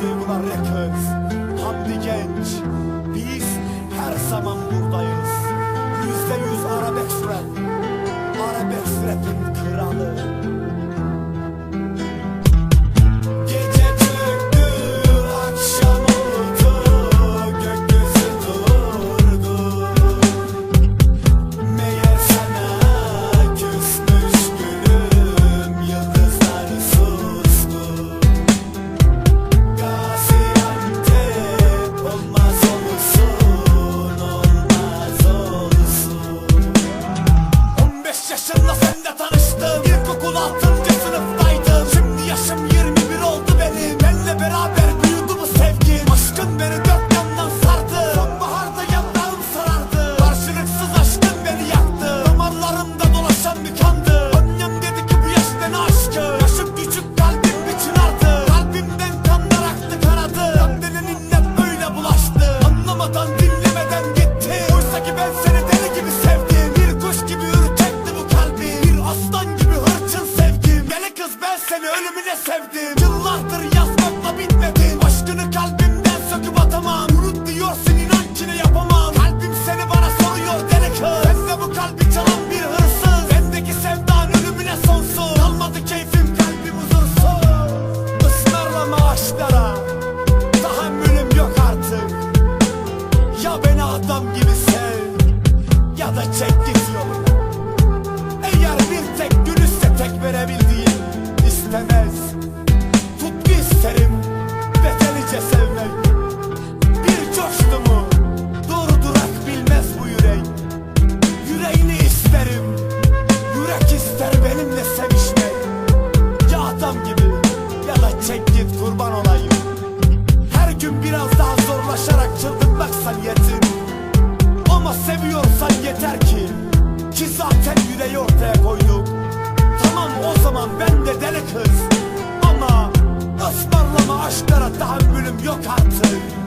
duygular yakız Hamdi genç Biz her zaman buradayız. Yüzde yüz arabesk rap Arabesk rapin kralı. adam gibi sev Ya da çek git yoluna Eğer bir tek gün tek verebildiğin istemez. Tutku isterim Bedelice sevmek. Ki zaten yüreği ortaya koyduk. Tamam o zaman ben de deli kız. Ama ısmarlama aşklara tahammülüm yok artık.